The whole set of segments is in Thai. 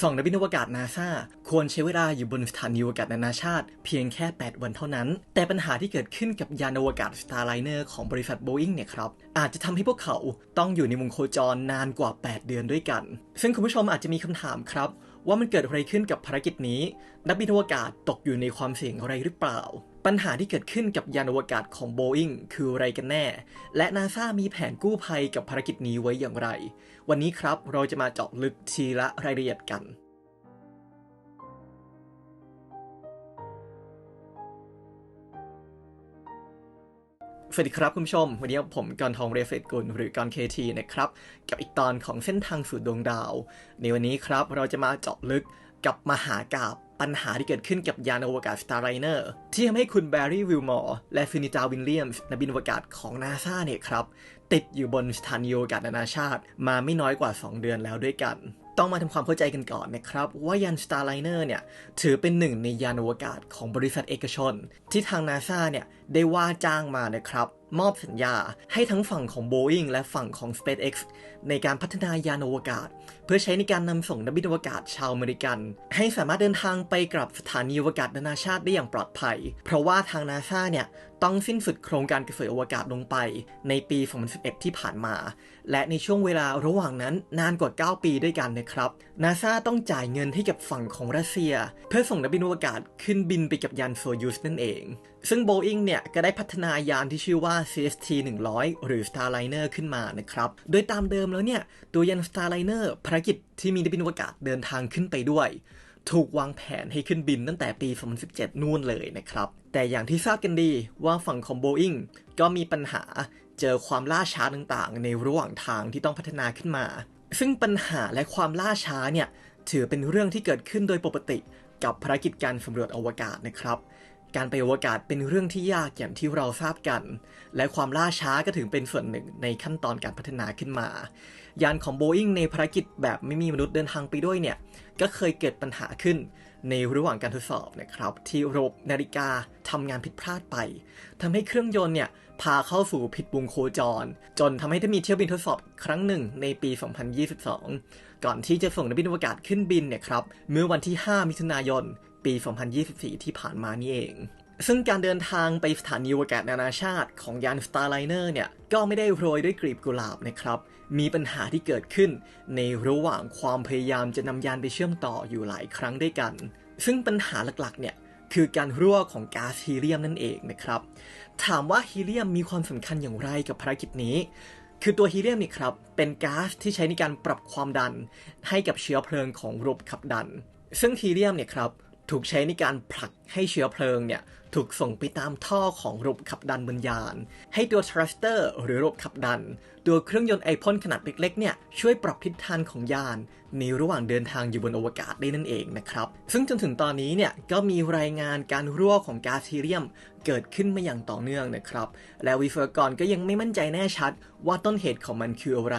สองนักบินอวกาศนาซาควรใช้เวลาอยู่บนสถานีอวกาศนานาชาติ เพียงแค่ 8 วันเท่านั้น แต่ปัญหาที่เกิดขึ้นกับยานอวกาศ Starliner ของบริษัท Boeing เนี่ยครับ อาจจะทำให้พวกเขาต้องอยู่ในวงโคจรนานกว่า 8 เดือนด้วยกัน ซึ่งคุณผู้ชมอาจจะมีคำถามครับ ว่ามันเกิดอะไรขึ้นกับภารกิจนี้ นักบินอวกาศตกอยู่ในความเสี่ยงอะไรหรือเปล่า ปัญหาที่เกิดขึ้นกับยานอวกาศของ Boeing คืออะไรกันแน่ และนาซามีแผนกู้ภัยกับภารกิจนี้ไว้อย่างไร วันนี้ครับเราจะมาเจาะลึกทีละรายละเอียดกัน สวัสดีครับคุณผู้ชม วันนี้ผมกรทองเรฟเฟตกุลหรือกรเคทีนะครับ กับอีกตอนของเส้นทางสู่ดวงดาว ในวันนี้ครับเราจะมาเจาะลึกกับมหากาบ ปัญหาที่เกิดขึ้นกับยานอวกาศ Starliner ที่ทำให้คุณแบร์รี่วิลมอร์และฟินิตาวินเลียมส์นักบินอวกาศของนาซาเนี่ยครับ ติดอยู่บนสถานีอวกาศนานาชาติ มาไม่น้อยกว่า 2 เดือนแล้วด้วยกัน ต้องมาทำความเข้าใจกันก่อนนะครับ ว่ายาน Starliner เนี่ยถือเป็นหนึ่งในยานอวกาศของบริษัทเอกชน ที่ทางนาซาเนี่ยได้ว่าจ้างมานะครับ มอบสัญญาให้ทั้งฝั่งของ Boeing และฝั่งของ SpaceX ในการพัฒนายานอวกาศ เพื่อใช้ในการนำส่งนักบินอวกาศชาวอเมริกัน ให้สามารถเดินทางไปกลับสถานีอวกาศนานาชาติได้อย่างปลอดภัย เพราะว่าทางนาซาเนี่ยต้องสิ้นสุดโครงการกระสวยอวกาศลงไป ในปี 2011 ที่ผ่านมา และในช่วงเวลาระหว่างนั้นนานกว่า 9 ปีด้วยกันนะครับ นาซาต้องจ่ายเงินให้กับฝั่งของรัสเซีย เพื่อส่งนักบินอวกาศขึ้นบินไปกับยานโซยูสนั่นเอง ซึ่ง Boeing เนี่ยก็ได้พัฒนายานที่ชื่อว่า CST 100 หรือ Starliner ขึ้นมานะครับ โดยตามเดิมแล้วเนี่ย ตัวยาน Starliner ภารกิจที่มีนักบินอวกาศเดินทางขึ้นไปด้วย ถูกวางแผนให้ขึ้นบินตั้งแต่ปี 2017 นู่นเลยนะครับ แต่อย่างที่ทราบกันดีว่าฝั่งของ Boeing ก็มีปัญหาเจอความล่าช้าต่างๆ ในระหว่างทางที่ต้องพัฒนาขึ้นมา ซึ่งปัญหาและความล่าช้าเนี่ยถือเป็นเรื่องที่เกิดขึ้นโดยปกติกับภารกิจการสำรวจอวกาศนะครับ การไปอวกาศเป็นเรื่องที่ยากอย่างที่เราทราบกัน และความล่าช้าก็ถึงเป็นส่วนหนึ่งในขั้นตอนการพัฒนาขึ้นมา ยานของ Boeing ในภารกิจแบบไม่มีมนุษย์เดินทางไปด้วยเนี่ย ก็เคยเกิดปัญหาขึ้นในระหว่างการทดสอบนะครับ ที่ระบบนาฬิกาทำงานผิดพลาดไปทำให้เครื่องยนต์เนี่ยพาเข้าสู่ผิดวงโคจร จนทำให้ได้มีเที่ยวบินทดสอบครั้งหนึ่งในปี 2022 ก่อนที่จะส่งนักบินอวกาศขึ้นบินเนี่ยครับเมื่อวันที่ 5 มิถุนายน ปี 2024 ที่ผ่านมานี่เอง ซึ่งการเดินทางไปสถานีอวกาศนานาชาติของยาน Starliner เนี่ย ก็ไม่ได้โรยด้วยกลีบกุหลาบนะครับ มีปัญหาที่เกิดขึ้น ในระหว่างความพยายามจะนำยานไปเชื่อมต่ออยู่หลายครั้งด้วยกัน ซึ่งปัญหาหลักๆ เนี่ยคือการรั่วของก๊าซฮีเลียมนั่นเองนะครับ ถามว่าฮีเลียมมีความสำคัญอย่างไรกับภารกิจนี้ คือตัวฮีเลียมนี่ครับ เป็นก๊าซที่ใช้ในการปรับความดัน ให้กับเชื้อเพลิงของระบบขับดัน ซึ่งฮีเลียมเนี่ยครับ ถูกใช้ในการผลักให้เชื้อเพลิงเนี่ยถูกส่งไปตามท่อของระบบขับดันบนยาน ให้ตัวทรัสเตอร์หรือระบบขับดัน ตัวเครื่องยนต์ไอพ่นขนาดเล็กๆเนี่ยช่วยปรับทิศทางของยาน ในระหว่างเดินทางอยู่บนอวกาศได้นั่นเองนะครับ ซึ่งจนถึงตอนนี้เนี่ยก็มีรายงานการรั่วของก๊าซฮีเลียมเกิดขึ้นมาอย่างต่อเนื่องนะครับ และวิศวกรก็ยังไม่มั่นใจแน่ชัด ว่าต้นเหตุของมันคืออะไร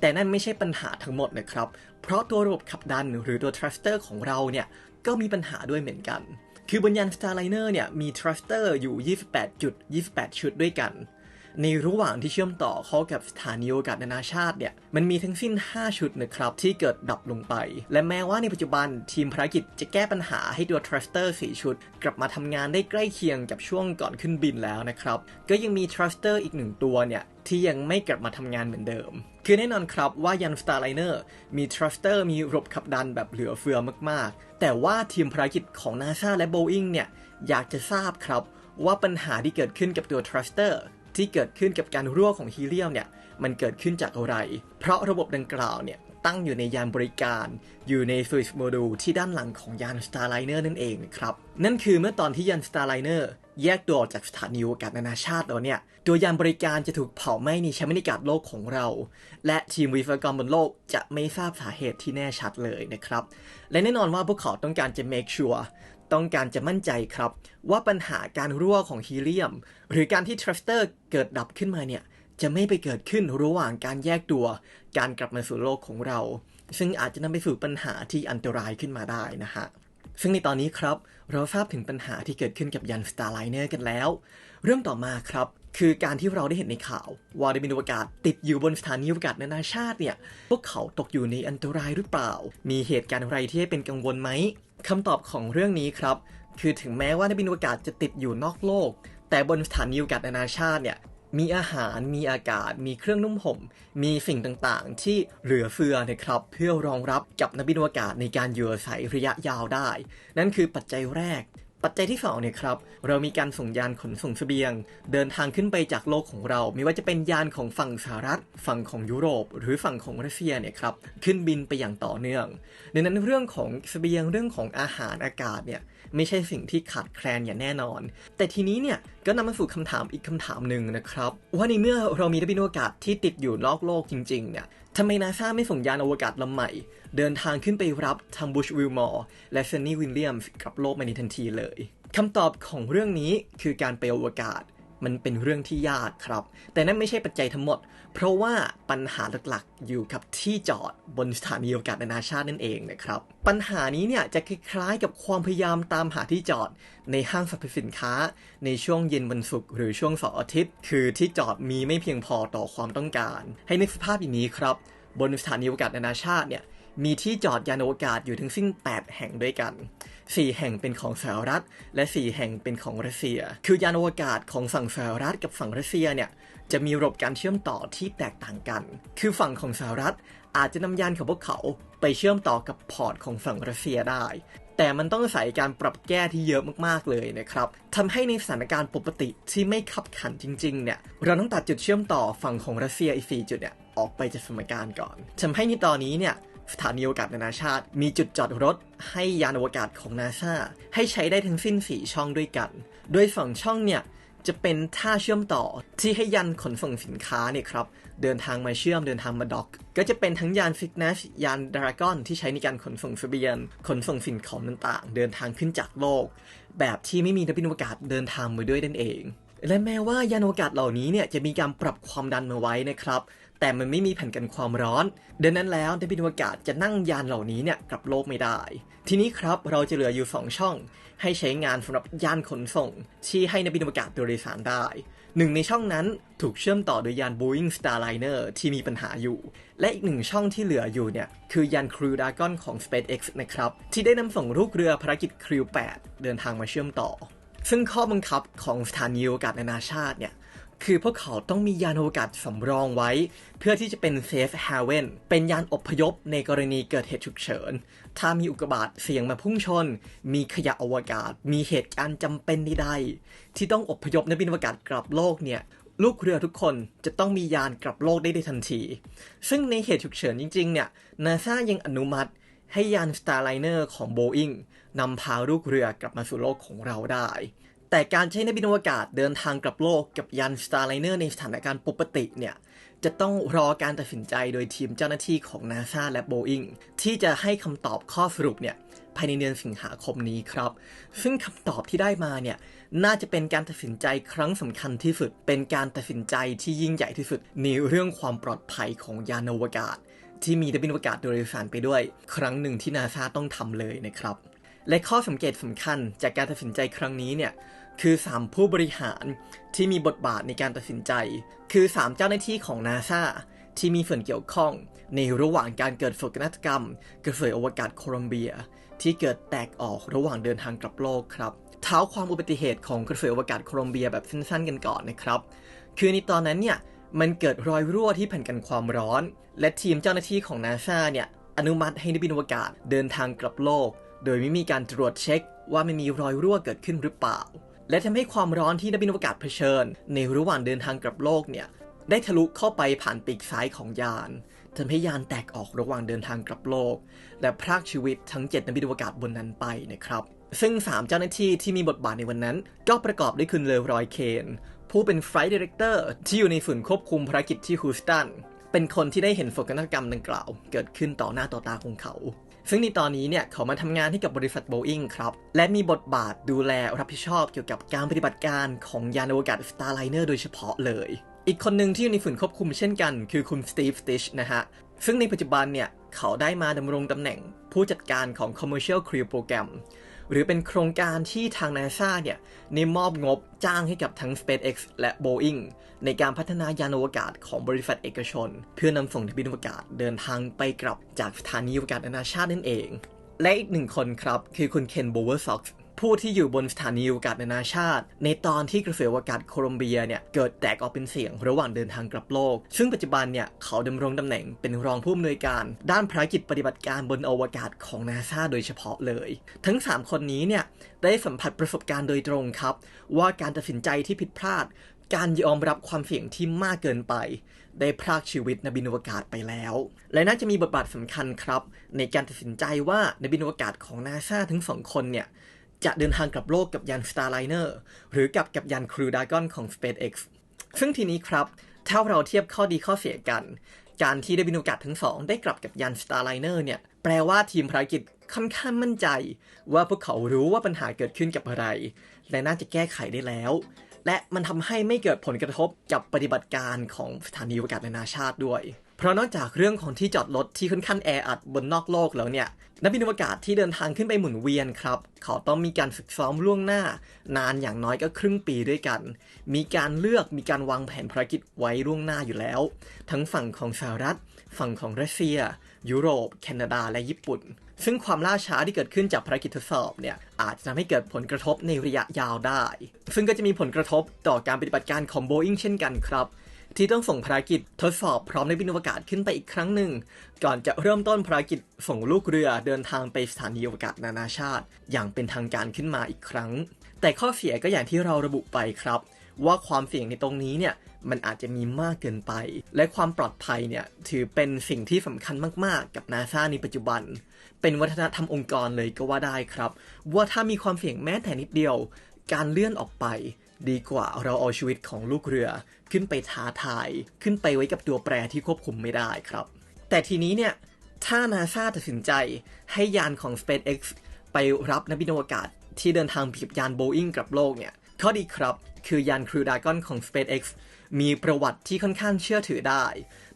แต่นั่นไม่ใช่ปัญหาทั้งหมดนะครับ เพราะตัวระบบขับดันหรือตัวทรัสเตอร์ของเราเนี่ย ก็มีปัญหาด้วยเหมือนกัน คือบนยาน Starliner เนี่ยมีทรัสเตอร์อยู่ 28 จุด 28 ชุดด้วยกัน ในระหว่างที่เชื่อมต่อเข้ากับสถานีอวกาศนานาชาติเนี่ย มันมีทั้งสิ้น 5 ชุดนะครับที่เกิดดับลงไป และแม้ว่าในปัจจุบันทีมภารกิจจะแก้ปัญหาให้ตัวทรัสเตอร์4ชุด กลับมาทำงานได้ใกล้เคียงกับช่วงก่อนขึ้นบินแล้วนะครับ ก็ยังมีทรัสเตอร์อีกหนึ่งตัวเนี่ยที่ยังไม่กลับมาทำงานเหมือนเดิม คือแน่นอนครับว่ายัน Starliner มีทรัสเตอร์มีระบบขับดันแบบเหลือเฟือมากๆ แต่ว่าทีมภารกิจของ NASA และ Boeing เนี่ย อยากจะทราบครับว่าปัญหาที่เกิดขึ้นกับตัวทรัสเตอร์ ที่เกิดขึ้นกับการรั่วของฮีเลียมเนี่ยมันเกิดขึ้นจากอะไร เพราะระบบดังกล่าวเนี่ยตั้งอยู่ในยานบริการ อยู่ใน Switch Module ที่ด้านหลังของยาน Starliner นั่นเองนะครับ นั่นคือเมื่อตอนที่ยาน Starliner แยกตัวออกจากสถานีอวกาศนานาชาติแล้วเนี่ย ตัวยานบริการจะถูกเผาไหม้ในชั้นบรรยากาศโลกของเรา และทีมวิศวกรบนโลกจะไม่ทราบสาเหตุที่แน่ชัดเลยนะครับ และแน่นอนว่าพวกเขาต้องการจะ make sure ต้องการจะมั่นใจครับ ว่าปัญหาการรั่วของฮีเลียม หรือการที่ทรัสเตอร์เกิดดับขึ้นมาเนี่ยจะไม่ไปเกิดขึ้นระหว่างการแยกตัว การกลับมาสู่โลกของเรา ซึ่งอาจจะนำไปสู่ปัญหาที่อันตรายขึ้นมาได้นะฮะซึ่งในตอนนี้ครับ เราทราบถึงปัญหาที่เกิดขึ้นกับยัน Starliner กันแล้ว เรื่องต่อมาครับ คือการที่เราได้เห็นในข่าวว่าดาวบินอวกาศติดอยู่บนสถานีอวกาศนานาชาติเนี่ย พวกเขาตกอยู่ในอันตรายหรือเปล่า มีเหตุการณ์อะไรที่ให้เป็นกังวลไหม คำตอบของเรื่องนี้ครับ คือถึงแม้ว่านักบินอวกาศจะติดอยู่นอกโลก แต่บนสถานีอวกาศนานาชาติเนี่ยมีอาหาร มีอากาศ มีเครื่องนุ่มห่ม มีสิ่งต่างๆ ที่เหลือเฟือนะครับ เพื่อรองรับกับนักบินอวกาศในการอยู่อาศัยระยะยาวได้ นั่นคือปัจจัยแรก ปัจจัยที่2เนี่ยครับ เรามีการส่งยานขนส่งเสบียง เดินทางขึ้นไปจากโลกของเรา ไม่ว่าจะเป็นยานของฝั่งสหรัฐ ฝั่งของยุโรป หรือฝั่งของรัสเซียเนี่ยครับขึ้นบินไปอย่างต่อเนื่อง ดังนั้นเรื่องของเสบียงเรื่องของอาหารอากาศเนี่ยไม่ใช่สิ่งที่ขาดแคลนอย่างแน่นอน แต่ทีนี้เนี่ยก็นำมาสู่คำถามอีกคำถามหนึ่งนะครับ ว่าในเมื่อเรามีนักบินอวกาศที่ติดอยู่นอกโลกจริงๆเนี่ย ทำไมนาซาไม่ส่งยานอวกาศลำใหม่ เดินทางขึ้นไปรับทั้งบุชวิลมอร์และเซนนี่วิลเลียมกับโลกมาในทันทีเลยคำตอบของเรื่องนี้คือการไปอวกาศ มันเป็นเรื่องที่ยากครับ แต่นั่นไม่ใช่ปัจจัยทั้งหมด เพราะว่าปัญหาหลักๆ อยู่กับที่จอดบนสถานีอวกาศนานาชาตินั่นเองนะครับ ปัญหานี้เนี่ยจะคล้ายๆ กับความพยายามตามหาที่จอดในห้างสรรพสินค้า ในช่วงเย็นวันศุกร์หรือช่วงเสาร์อาทิตย์ คือที่จอดมีไม่เพียงพอต่อความต้องการ ให้นึกสภาพอย่างนี้ครับ บนสถานีอวกาศนานาชาติเนี่ย มีที่จอดยานอวกาศอยู่ทั้งสิ้น 8 แห่งด้วยกัน 4 แห่งเป็นของสหรัฐ และ 4 แห่งเป็นของรัสเซีย คือยานอวกาศของฝั่งสหรัฐกับฝั่งรัสเซียเนี่ยจะมีระบบการเชื่อมต่อที่แตกต่างกัน คือฝั่งของสหรัฐอาจจะนำยานของพวกเขาไปเชื่อมต่อกับพอร์ตของฝั่งรัสเซียได้ แต่มันต้องอาศัยการปรับแก้ที่เยอะมากๆเลยนะครับทำให้ในสถานการณ์ปกติที่ไม่ขับขันจริงๆเนี่ย เราต้องตัดจุดเชื่อมต่อฝั่งของรัสเซียอีก4จุดเนี่ยออกไปจากสมการก่อนทำให้ในตอนนี้เนี่ย สถานีอวกาศนานาชาติ มีจุดจอดรถให้ยานอวกาศของนาซาให้ใช้ได้ทั้งสิ้น 4 ช่องด้วยกัน โดยสองช่องเนี่ยจะเป็นท่าเชื่อมต่อที่ให้ยันขนส่งสินค้าเนี่ยครับ เดินทางมาเชื่อมเดินทางมาด็อก ก็จะเป็นทั้งยานฟิกเนสยานดราก้อนที่ใช้ในการขนส่งสเสบียงขนส่งสิ่งของต่างๆ เดินทางขึ้นจากโลก แบบที่ไม่มีนักบินอวกาศเดินทางมาด้วยนั่นเอง และแม้ว่ายานอวกาศเหล่านี้เนี่ยจะมีการปรับความดันมาไว้นะครับ แต่มันไม่มีแผ่นกันความร้อน ดังนั้นแล้วนักบินอวกาศจะนั่งยานเหล่านี้เนี่ยกลับโลกไม่ได้ ทีนี้ครับเราจะเหลืออยู่ 2 ช่อง ให้ใช้งานสำหรับยานขนส่ง ที่ให้นักบินอวกาศโดยสารได้หนึ่งในช่องนั้นถูกเชื่อมต่อโดยยาน Boeing Starliner ที่มีปัญหาอยู่ และอีกหนึ่งช่องที่เหลืออยู่เนี่ย คือยาน Crew Dragon ของ SpaceX นะครับ ที่ได้นำส่งลูกเรือภารกิจ Crew 8 เดินทางมาเชื่อมต่อ ซึ่งข้อบังคับของสถานีอวกาศนานาชาติเนี่ย คือพวกเขาต้องมียานอวกาศสำรองไว้ เพื่อที่จะเป็น Safe Haven เป็นยานอพยพในกรณีเกิดเหตุฉุกเฉิน ถ้ามีอุกกาบาตเสี่ยงมาพุ่งชน มีขยะอวกาศ มีเหตุการณ์จำเป็นใดๆที่ต้องอพยพนักบินอวกาศกลับโลกเนี่ยลูกเรือทุกคนจะต้องมียานกลับโลกได้ในทันที ซึ่งในเหตุฉุกเฉินจริงๆเนี่ยนาซายังอนุมัติให้ยาน Starliner ของ Boeing นำพาลูกเรือกลับมาสู่โลกของเราได้ แต่การใช้นักบินอวกาศเดินทางกลับโลกกับยาน Starliner ในสถานการณ์ปกติเนี่ยจะต้องรอการตัดสินใจโดยทีมเจ้าหน้าที่ของ NASA และ Boeing ที่จะให้คำตอบข้อสรุปเนี่ยภายในเดือนสิงหาคมนี้ครับ ซึ่งคำตอบที่ได้มาเนี่ยน่าจะเป็นการตัดสินใจครั้งสำคัญที่สุด เป็นการตัดสินใจที่ยิ่งใหญ่ที่สุดในเรื่องความปลอดภัยของยานอวกาศ ที่มีนักบินอวกาศโดยสารไปด้วย ครั้งหนึ่งที่นาซาต้องทำเลยนะครับ และข้อสังเกตสำคัญจากการตัดสินใจครั้งนี้เนี่ย คือ 3 ผู้บริหารที่มีบทบาทในการตัดสินใจ คือ 3 เจ้าหน้าที่ของนาซาที่มีส่วนเกี่ยวข้องในระหว่างการเกิดโศกนาฏกรรมกระสวยอวกาศโคลัมเบีย ที่เกิดแตกออกระหว่างเดินทางกลับโลกครับเท้าความอุบัติเหตุของกระสวยอวกาศโคลัมเบียแบบสั้นๆกันก่อนนะครับ คือในตอนนั้นเนี่ยมันเกิดรอยรั่วที่แผ่นกันความร้อน และทีมเจ้าหน้าที่ของนาซาเนี่ยอนุมัติให้นักบินอวกาศเดินทางกลับโลก โดยไม่มีการตรวจเช็คว่ามันมีรอยรั่วเกิดขึ้นหรือเปล่า และทำให้ความร้อนที่นักบินอวกาศเผชิญ ในระหว่างเดินทางกลับโลกเนี่ยได้ทะลุเข้าไปผ่านปีกซ้ายของยานทำให้ยานแตกออกระหว่างเดินทางกลับโลก และพรากชีวิตทั้ง 7 นักบินอวกาศบนนั้นไปนะครับ ซึ่ง 3 เจ้าหน้าที่ที่มีบทบาทในวันนั้น ก็ประกอบด้วยคุณเลรอยเคน ผู้เป็นไฟล์ดีเรคเตอร์ที่อยู่ในศูนย์ควบคุมภารกิจที่ฮูสตัน เป็นคนที่ได้เห็นโศกนาฏกรรมดังกล่าว เกิดขึ้นต่อหน้าต่อตาของเขา ซึ่งในตอนนี้เนี่ยเขามาทำงานให้กับบริษัทโบอิงครับ และมีบทบาทดูแลรับผิดชอบเกี่ยวกับการปฏิบัติการของยานอวกาศ Starliner โดยเฉพาะเลย อีกคนหนึ่งที่อยู่ในฝุ่นควบคุมเช่นกัน คือคุณสตีฟสติชนะฮะ ซึ่งในปัจจุบันเนี่ยเขาได้มาดำรงตำแหน่งผู้จัดการของ Commercial Crew Program หรือเป็นโครงการที่ทางนาซาเนี่ยในมอบงบจ้างให้กับทั้ง SpaceX และ Boeing ในการพัฒนายานอวกาศของบริษัทเอกชน เพื่อนำส่งนักบินอวกาศเดินทางไปกลับจากสถานีอวกาศนานาชาตินั่นเอง และอีกหนึ่งคนครับ คือคุณเคนโบเวอร์ซ็อกซ์ ผู้ที่อยู่บนสถานีอวกาศนานาชาติ ในตอนที่กระแสอวกาศโคลอมเบียเนี่ยเกิดแตกออกเป็นเสียงระหว่างเดินทางกลับโลก ซึ่งปัจจุบันเนี่ยเขาดำรงตำแหน่งเป็นรองผู้อำนวยการด้านภารกิจปฏิบัติการบนอวกาศของนาซาโดยเฉพาะเลย ทั้ง 3 คนนี้เนี่ยได้สัมผัสประสบการณ์โดยตรงครับ ว่าการตัดสินใจที่ผิดพลาด การยอมรับความเสี่ยงที่มากเกินไป ได้พรากชีวิตนบินอวกาศไปแล้ว และน่าจะมีบทบาทสำคัญครับ ในการตัดสินใจว่านบินอวกาศของนาซาทั้งสองคนเนี่ย จะเดินทางกลับโลกกับยาน Starliner หรือกับกับยาน Crew Dragon ของ SpaceX ซึ่งทีนี้ครับ ถ้าเราเทียบข้อดีข้อเสียกัน การที่ได้บินอวกาศทั้งสองได้กลับกับยาน Starliner เนี่ย แปลว่าทีมภารกิจค่อนข้างมั่นใจ ว่าพวกเขารู้ว่าปัญหาเกิดขึ้นกับอะไร และน่าจะแก้ไขได้แล้ว และมันทำให้ไม่เกิดผลกระทบกับปฏิบัติการของสถานีอวกาศนานาชาติด้วย เพราะนอกจากเรื่องของที่จอดรถที่ค่อนข้างแออัดบนนอกโลกแล้วเนี่ยนักบินอวกาศที่เดินทางขึ้นไปหมุนเวียนครับ เขาต้องมีการฝึกซ้อมล่วงหน้า นานอย่างน้อยก็ครึ่งปีด้วยกัน มีการเลือกมีการวางแผนภารกิจไว้ล่วงหน้าอยู่แล้ว ทั้งฝั่งของสหรัฐ ฝั่งของรัสเซีย ยุโรป แคนาดาและญี่ปุ่น ซึ่งความล่าช้าที่เกิดขึ้นจากภารกิจทดสอบเนี่ยอาจจะทำให้เกิดผลกระทบในระยะยาวได้ ซึ่งก็จะมีผลกระทบต่อการปฏิบัติการของ Boeing เช่นกันครับ ที่ต้องส่งภารกิจทดสอบพร้อมในบินอวกาศขึ้นไปอีกครั้งหนึ่ง ก่อนจะเริ่มต้นภารกิจส่งลูกเรือเดินทางไปสถานีอวกาศนานาชาติ อย่างเป็นทางการขึ้นมาอีกครั้ง แต่ข้อเสียก็อย่างที่เราระบุไปครับ ว่าความเสี่ยงในตรงนี้เนี่ยมันอาจจะมีมากเกินไป และความปลอดภัยเนี่ยถือเป็นสิ่งที่สำคัญมากๆ กับนาซาในปัจจุบัน เป็นวัฒนธรรมองค์กรเลยก็ว่าได้ครับ ว่าถ้ามีความเสี่ยงแม้แต่นิดเดียว การเลื่อนออกไป ดีกว่าเราเอาชีวิตของลูกเรือขึ้นไปท้าทาย ขึ้นไปไว้กับตัวแปรที่ควบคุมไม่ได้ครับ แต่ทีนี้เนี่ย ถ้านาซาตัดสินใจให้ยานของ SpaceX ไปรับนักบินอวกาศที่เดินทางผิดยาน Boeing กลับโลกเนี่ย ข้อดีครับคือยาน Crew Dragon ของ SpaceX มีประวัติที่ค่อนข้างเชื่อถือได้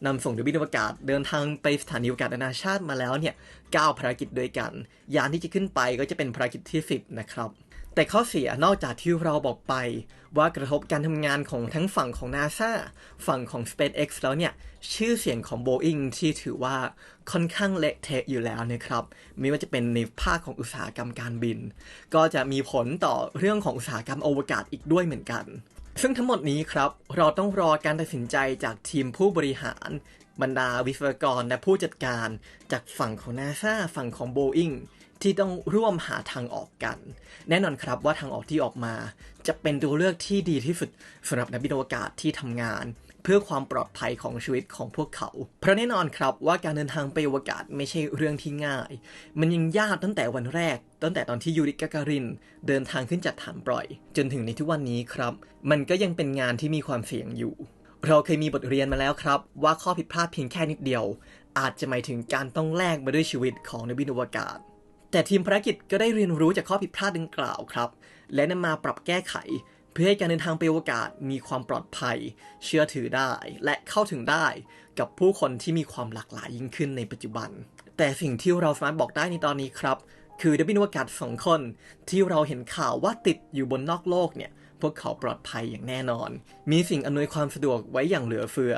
นำส่งนักบินอวกาศเดินทางไปสถานีอวกาศนานาชาติมาแล้วเนี่ย9ภารกิจด้วยกัน ยานที่จะขึ้นไปก็จะเป็นภารกิจที่ 10 นะครับ แต่ข้อเสียนอกจากที่เราบอกไป ว่ากระทบการทำงานของทั้งฝั่งของ NASA ฝั่งของ SpaceX แล้วเนี่ย ชื่อเสียงของ Boeing ที่ถือว่าค่อนข้างเละเทะอยู่แล้วนะครับไม่ว่าจะเป็นในภาคของอุตสาหกรรมการบิน ก็จะมีผลต่อเรื่องของอุตสาหกรรมอวกาศอีกด้วยเหมือนกัน ซึ่งทั้งหมดนี้ครับ เราต้องรอการตัดสินใจจากทีมผู้บริหารบรรดาวิศวกรและผู้จัดการจากฝั่งของ NASA ฝั่งของ Boeing ที่ต้องร่วมหาทางออกกัน แน่นอนครับว่าทางออกที่ออกมา จะเป็นตัวเลือกที่ดีที่สุดสำหรับนักบินอวกาศที่ทำงาน เพื่อความปลอดภัยของชีวิตของพวกเขา เพราะแน่นอนครับว่าการเดินทางไปอวกาศไม่ใช่เรื่องที่ง่าย มันยังยากตั้งแต่วันแรก ตั้งแต่ตอนที่ยูริกาการิน เดินทางขึ้นจากฐานปล่อย จนถึงในทุกวันนี้ครับ มันก็ยังเป็นงานที่มีความเสี่ยงอยู่ เราเคยมีบทเรียนมาแล้วครับ ว่าข้อผิดพลาดเพียงแค่นิดเดียว อาจจะหมายถึงการต้องแลกมาด้วยชีวิตของนักบินอวกาศ แต่ทีมภารกิจก็ได้เรียนรู้จากข้อผิดพลาดดังกล่าวครับ และนำมาปรับแก้ไข เพื่อให้การเดินทางไปอวกาศมีความปลอดภัย เชื่อถือได้และเข้าถึงได้ กับผู้คนที่มีความหลากหลายยิ่งขึ้นในปัจจุบัน แต่สิ่งที่เราสามารถบอกได้ในตอนนี้ครับ คือนักบินอวกาศสองคน ที่เราเห็นข่าวว่าติดอยู่บนนอกโลกเนี่ยพวกเขาปลอดภัยอย่างแน่นอน มีสิ่งอำนวยความสะดวกไว้อย่างเหลือเฟือ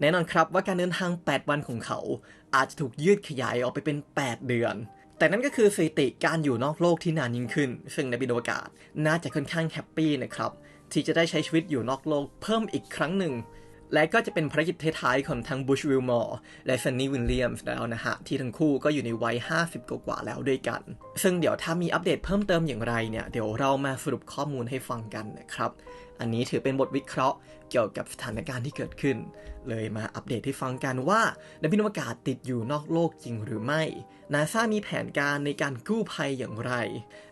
แน่นอนครับว่าการเดินทาง 8 วันของเขา อาจจะถูกยืดขยายออกไปเป็น 8 เดือน แต่นั่นก็คือสถิติการอยู่นอกโลกที่นานยิ่งขึ้น ซึ่งในบินอวกาศน่าจะค่อนข้างแฮปปี้นะครับ ที่จะได้ใช้ชีวิตอยู่นอกโลกเพิ่มอีกครั้งหนึ่ง และก็จะเป็นภารกิจท้ายๆของทั้งบุชวิลมอร์และซันนี่วิลเลียมส์แล้วนะฮะ ที่ทั้งคู่ก็อยู่ในวัย 50 กว่าแล้วด้วยกัน ซึ่งเดี๋ยวถ้ามีอัปเดตเพิ่มเติมอย่างไรเนี่ย เดี๋ยวเรามาสรุปข้อมูลให้ฟังกันนะครับ อันนี้ถือเป็นบทวิเคราะห์เกี่ยวกับสถานการณ์ที่เกิดขึ้น เลยมาอัปเดตให้ฟังกันว่านักบินอวกาศติดอยู่นอกโลกจริงหรือไม่ นาซามีแผนการในการกู้ภัยอย่างไร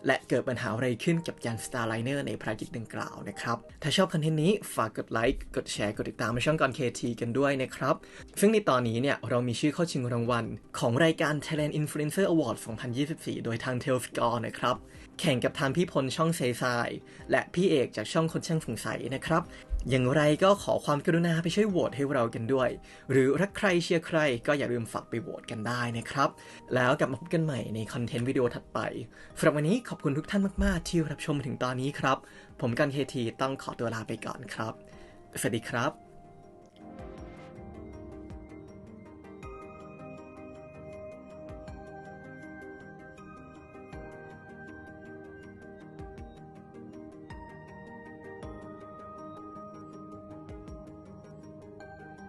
และเกิดปัญหาอะไรขึ้นกับยาน Starliner ในภารกิจดังกล่าวนะครับ ถ้าชอบคอนเทนต์นี้ฝากกดไลค์ กดแชร์ กดติดตามช่องก่อน KT กันด้วยนะครับ ซึ่งในตอนนี้เนี่ยเรามีชื่อเข้าชิงรางวัล ของรายการ Thailand Influencer Award 2024 โดยทาง t a i l s c o r e นะครับ แข่งกับทางพี่พลช่องเซซายและพี่เอกจากช่องคนช่างสงสัยนะครับ อย่างไรก็ขอความกรุณาไปช่วยโหวตให้เรากันด้วย หรือรักใครเชียร์ใครก็อย่าลืมฝากไปโหวตกันได้นะครับ แล้วกลับมาพบกันใหม่ในคอนเทนต์วิดีโอถัดไปสำหรับวันนี้ขอบคุณทุกท่านมาก ๆ ที่รับชมถึงตอนนี้ครับ ผมกันเคทีต้องขอตัวลาไปก่อนครับ สวัสดีครับ